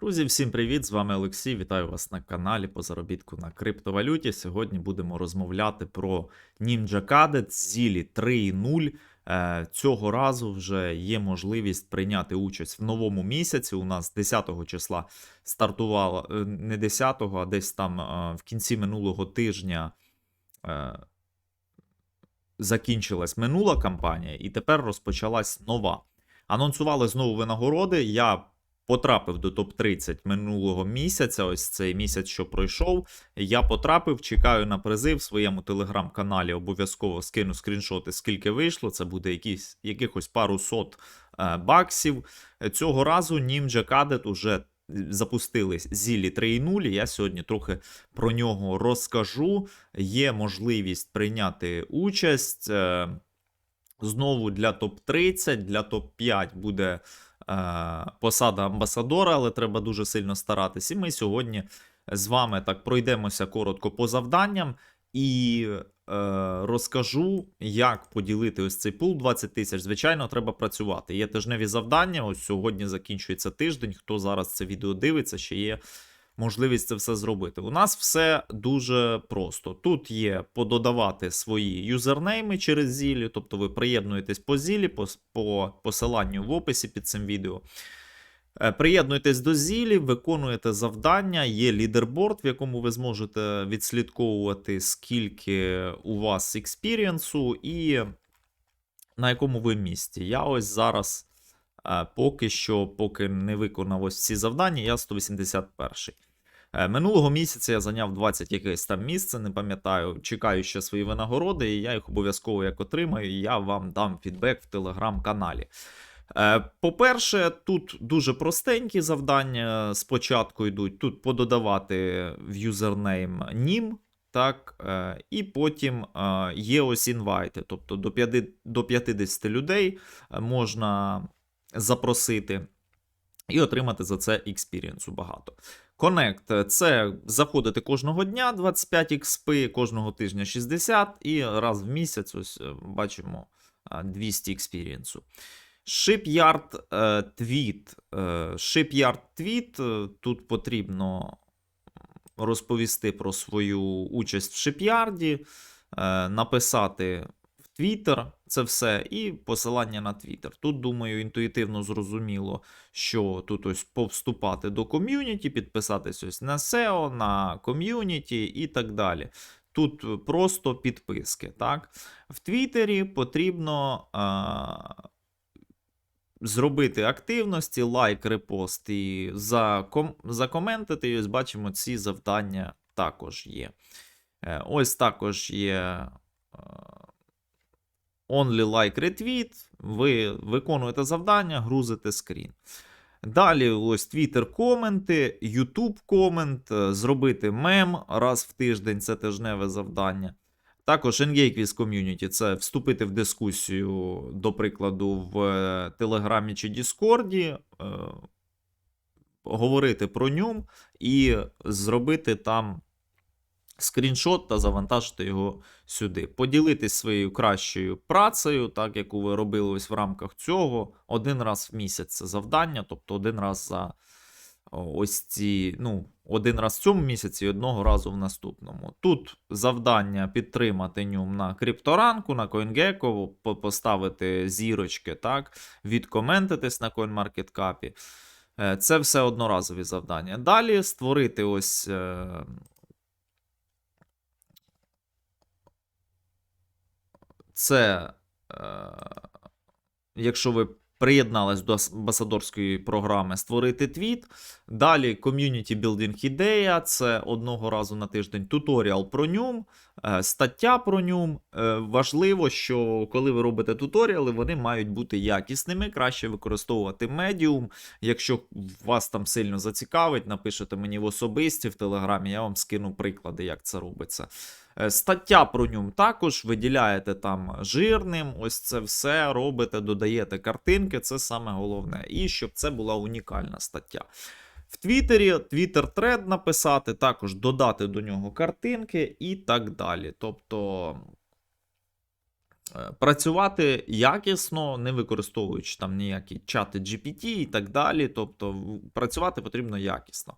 Друзі, всім привіт! З вами Олексій. Вітаю вас на каналі по заробітку на криптовалюті. Сьогодні будемо розмовляти про Ninja Cadet Zilli 3.0. Е, Цього разу вже є можливість прийняти участь в новому місяці. У нас 10 числа стартувала е, не 10, а десь там е, в кінці минулого тижня. Закінчилась минула кампанія, і тепер розпочалась нова. Анонсували знову винагороди. Я потрапив до топ-30 минулого місяця. Ось цей місяць, що пройшов. Я потрапив, чекаю на призи в своєму телеграм-каналі. Обов'язково скину скріншоти, скільки вийшло. Це буде якісь, якихось пару сот е, баксів. Цього разу Ninja Cadet уже запустили зілі 3.0. Я сьогодні трохи про нього розкажу. Є можливість прийняти участь. Е, Знову для топ-30, для топ-5 буде е, посада амбасадора, але треба дуже сильно старатись. І ми сьогодні з вами так пройдемося коротко по завданням і е, розкажу, як поділити ось цей пул 20 тисяч. Звичайно, треба працювати. Є тижневі завдання. Ось сьогодні закінчується тиждень. Хто зараз це відео дивиться, ще є можливість це все зробити. У нас все дуже просто. Тут є пододавати свої юзернейми через зілі, тобто ви приєднуєтесь по зілі, по, по посиланню в описі під цим відео. Е, Приєднуєтесь до зілі, виконуєте завдання, є лідерборд, в якому ви зможете відслідковувати, скільки у вас експірієнсу і на якому ви місці. Я ось зараз поки що, поки не виконав ось ці завдання, я 181. Е, Минулого місяця я зайняв 20 якесь там місце, не пам'ятаю. Чекаю ще свої винагороди, і я їх обов'язково як отримаю, і я вам дам фідбек в телеграм-каналі. Е, По-перше, тут дуже простенькі завдання спочатку йдуть. Тут пододавати в юзернейм NIM, так, е, і потім е, є ось інвайти, тобто до 50 людей е, можна запросити і отримати за це експірієнсу багато. Connect – це заходити кожного дня 25 XP, кожного тижня 60, і раз в місяць ось е, бачимо 200 експірієнсу. Shipyard Tweet. Shipyard Tweet. Тут потрібно розповісти про свою участь в шип'ярді, е, написати в Twitter це все, і посилання на Twitter. Тут, думаю, інтуїтивно зрозуміло, що тут ось повступати до ком'юніті, підписатись ось на SEO, на ком'юніті і так далі. Тут просто підписки. Так? В Твіттері потрібно. Е- Зробити активності, лайк, репост і заком... закоментити. І ось бачимо, ці завдання також є. Е, Ось також є only like retweet. Ви виконуєте завдання, грузите скрін. Далі, ось Twitter коменти, YouTube комент, е, зробити мем раз в тиждень це тижневе завдання. Також Engage with Community – це вступити в дискусію, до прикладу, в Телеграмі чи Діскорді, е, говорити про ньому і зробити там скріншот та завантажити його сюди. Поділитись своєю кращою працею, так яку ви робили ось в рамках цього, один раз в місяць це завдання, тобто один раз за ось ці, ну, один раз в цьому місяці і одного разу в наступному. Тут завдання підтримати нюм на крипторанку, на CoinGecko, поставити зірочки, так, відкоментитись на CoinMarketCap. Е, Це все одноразові завдання. Далі створити ось. Це, е, якщо ви приєднались до амбасадорської програми Створити твіт. Далі ком'юніті білдинг ідея, це одного разу на тиждень туторіал про нюм, стаття про нюм. Е, Важливо, що коли ви робите туторіали, вони мають бути якісними. Краще використовувати медіум. Якщо вас там сильно зацікавить, напишете мені в особисті в телеграмі, я вам скину приклади, як це робиться. Е, Стаття про ньому також виділяєте там жирним, ось це все робите, додаєте картинки, це саме головне. І щоб це була унікальна стаття. В Твіттері Twitter тред написати, також додати до нього картинки і так далі. Тобто е, працювати якісно, не використовуючи там ніякі чати GPT і так далі. Тобто працювати потрібно якісно.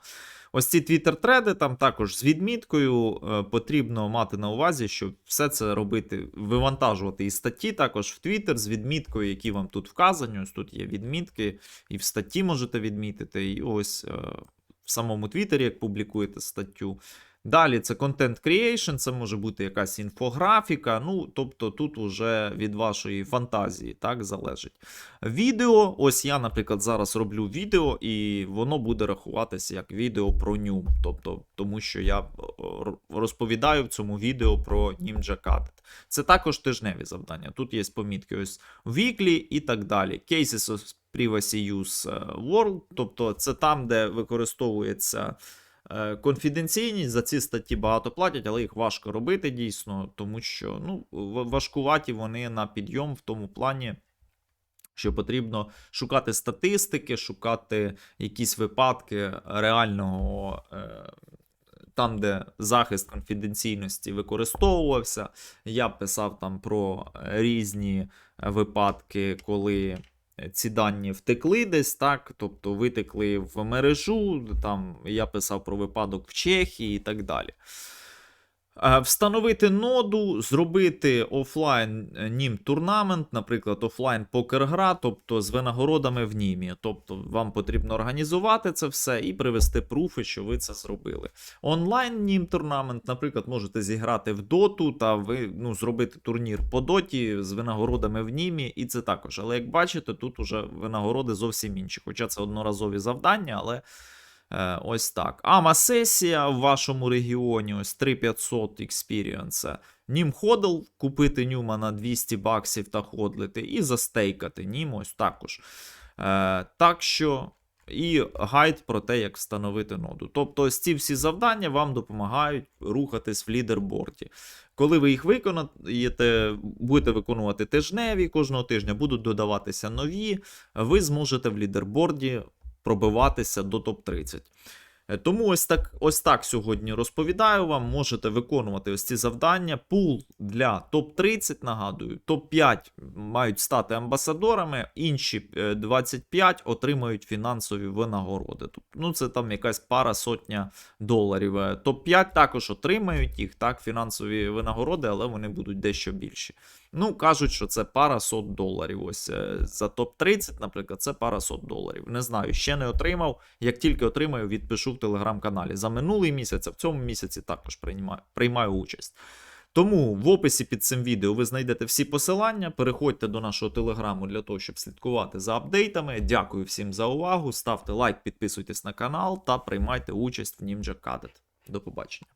Ось ці твіттер-треди там також з відміткою е, потрібно мати на увазі, що все це робити, вивантажувати і статті також в Твіттер з відміткою, які вам тут вказані. Ось тут є відмітки, і в статті можете відмітити, і ось е, в самому Твіттері, як публікуєте статтю. Далі це контент creation, це може бути якась інфографіка. Ну, тобто тут уже від вашої фантазії так залежить. Відео, ось я, наприклад, зараз роблю відео, і воно буде рахуватися як відео про нюм. Тобто, тому що я е, розповідаю в цьому відео про Ninja Cut. Це також тижневі завдання. Тут є помітки ось weekly і так далі. Cases of Privacy Use е, World, тобто це там, де використовується е, конфіденційність. За ці статті багато платять, але їх важко робити дійсно, тому що ну, важкуваті вони на підйом в тому плані. Що потрібно шукати статистики, шукати якісь випадки реального, е, там, де захист конфіденційності використовувався. Я писав там про різні випадки, коли ці дані втекли десь, так, тобто витекли в мережу. Там я писав про випадок в Чехії і так далі. Е, Встановити ноду, зробити офлайн е, нім турнамент, наприклад, офлайн покер-гра, тобто з винагородами в німі. Тобто вам потрібно організувати це все і привести пруфи, що ви це зробили. Онлайн нім турнамент, наприклад, можете зіграти в доту та ви ну, зробити турнір по доті з винагородами в німі, і це також. Але як бачите, тут уже винагороди зовсім інші. Хоча це одноразові завдання, але. Е, ось так. Ама сесія в вашому регіоні, ось 3500 experience. Нім ходл, купити нюма на 200 баксів та ходлити, і застейкати нім ось також. Е, так що. І гайд про те, як встановити ноду. Тобто, ось ці всі завдання вам допомагають рухатись в лідерборді. Коли ви їх виконаєте, будете виконувати тижневі, кожного тижня будуть додаватися нові, ви зможете в лідерборді пробиватися до топ-30. Е, Тому ось так, ось так сьогодні розповідаю вам. Можете виконувати ось ці завдання. Пул для топ-30, нагадую, топ-5 мають стати амбасадорами, інші е, 25 отримають фінансові винагороди. Ну, це там якась пара сотня доларів. Е, Топ-5 також отримають їх, так, фінансові винагороди, але вони будуть дещо більші. Ну, кажуть, що це пара сот доларів. Ось е, за топ-30, наприклад, це пара сот доларів. Не знаю, ще не отримав. Як тільки отримаю, відпишу в телеграм-каналі. За минулий місяць, а в цьому місяці також приймаю, приймаю участь. Тому в описі під цим відео ви знайдете всі посилання. Переходьте до нашого телеграму для того, щоб слідкувати за апдейтами. Дякую всім за увагу. Ставте лайк, підписуйтесь на канал та приймайте участь в Ninja Cadet. До побачення.